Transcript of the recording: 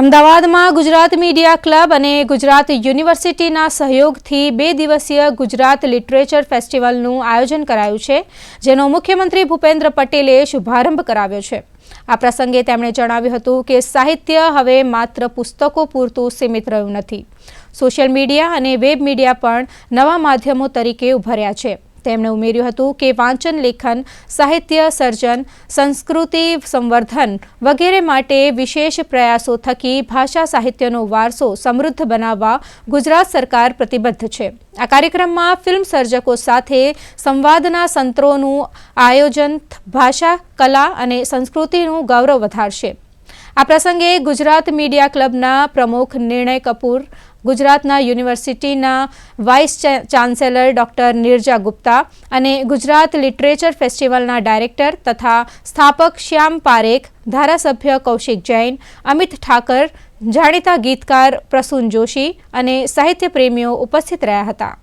અમદાવાદમાં Gujarat media club અને ગુજરાત યુનિવર્સિટીના સહયોગથી બે દિવસીય ગુજરાત લિટરેચર ફેસ્ટિવલનું આયોજન કરાયું છે, જેનો મુખ્યમંત્રી ભૂપેન્દ્ર પટેલે શુભારંભ કરાવ્યો છે. આ પ્રસંગે તેમણે જણાવ્યું હતું કે સાહિત્ય હવે માત્ર પુસ્તકો પૂરતું સીમિત રહ્યું નથી. સોશિયલ મીડિયા અને વેબ મીડિયા પણ નવા માધ્યમો તરીકે ઉભર્યા છે. તેમણે ઉમેર્યું હતું કે વાંચન, લેખન, સાહિત્ય, સર્જન, સંસ્કૃતિ સંવર્ધન વગેરે માટે વિશેષ પ્રયાસો થકી ભાષા સાહિત્યનો વારસો સમૃદ્ધ બનાવવા ગુજરાત સરકાર પ્રતિબદ્ધ છે. આ કાર્યક્રમમાં ફિલ્મ સર્જકો સાથે સંવાદના સંત્રોનું આયોજન, ભાષા, કલા અને સંસ્કૃતિનું ગૌરવ વધારશે. આ પ્રસંગે ગુજરાત મીડિયા ક્લબના પ્રમુખ નિર્ણય કપૂર, ગુજરાતના યુનિવર્સિટીના vice chancellor doctor Nirja Gupta અને ગુજરાત લિટરેચર ફેસ્ટિવલના ડાયરેક્ટર તથા સ્થાપક શ્યામ પારેખ, ધારાસભ્ય કૌશિક જૈન, અમિત ઠાકર, જાણીતા ગીતકાર પ્રસૂન જોશી અને સાહિત્ય પ્રેમીઓ ઉપસ્થિત રહ્યા હતા.